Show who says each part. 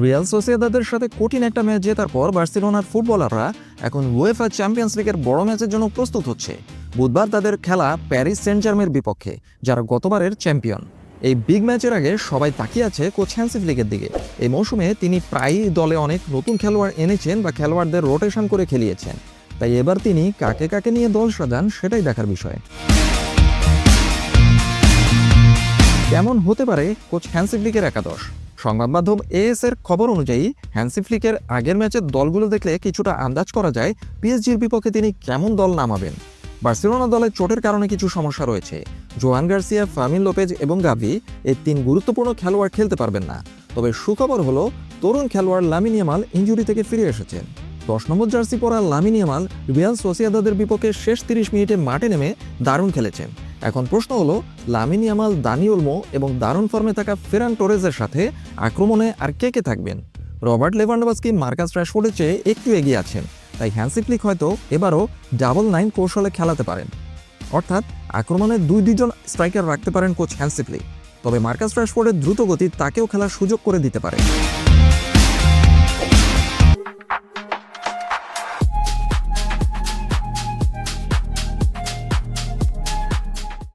Speaker 1: Real সোসিয়েদাদের সাথে কঠিন একটা ম্যাচ জেতার পর বার্সেলোনার ফুটবলাররা এখন ওয়েফা চ্যাম্পিয়ন্স লিগের বড় ম্যাচের জন্য প্রস্তুত হচ্ছে। বুধবার তাদের খেলা প্যারিস সেন্ট জার্মের বিপক্ষে, যারা গতবারের চ্যাম্পিয়ন। এই বিগ ম্যাচের আগে সবাই তাকিয়ে আছে কোচ হ্যান্সি লিগের দিকে। এই মৌসুমে তিনি প্রায়ই দলে অনেক নতুন খেলোয়াড় এনেছেন বা খেলোয়াড়দের রোটেশন করে খেলিয়েছেন। তাই এবার তিনি কাকে কাকে নিয়ে দল সাজান সেটাই দেখার বিষয়। কেমন হতে পারে কোচ হ্যান্সি ফ্লিকের একাদশ? সংবাদ মাধ্যম এএস এর খবর অনুযায়ী, হ্যান্সি ফ্লিকের আগের ম্যাচের দলগুলো দেখলে কিছুটা আন্দাজ করা যায় পিএসজির বিপক্ষে তিনি কেমন দল নামাবেন। বার্সেলোনা দলের চোটের কারণে কিছু সমস্যা রয়েছে। জোয়ান গার্সিয়া ফামিন লোপেজ এবং গাভি এই তিন গুরুত্বপূর্ণ খেলোয়াড় খেলতে পারবেন না। তবে সুখবর হলো, তরুণ খেলোয়াড় লামিনিয়ামাল ইঞ্জুরি থেকে ফিরে এসেছেন। দশ নম্বর জার্সি পরা লামিনিয়ামাল রিয়াল সোসিয়াদাদের বিপক্ষে শেষ তিরিশ মিনিটে মাঠে নেমে দারুণ খেলেছেন। এখন প্রশ্ন হলো, লামিন ইয়ামাল দানি ওলমো এবং দারুণ ফর্মে থাকা ফেরান টোরেজের সাথে আক্রমণে আর কে কে থাকবেন? রবার্ট লেভানডোভাস্কি, মার্কাস রাশফোর্ডের চেয়ে একটু এগিয়ে আছেন, তাই হ্যান্সি ফ্লিক হয়তো এবারও ডাবল নাইন কৌশলে খেলাতে পারেন। অর্থাৎ আক্রমণে দুই দুইজন স্ট্রাইকার রাখতে পারেন কোচ হ্যান্সি ফ্লিক তবে মার্কাস রাশফোর্ডের দ্রুত গতি তাকেও খেলার সুযোগ করে দিতে পারে।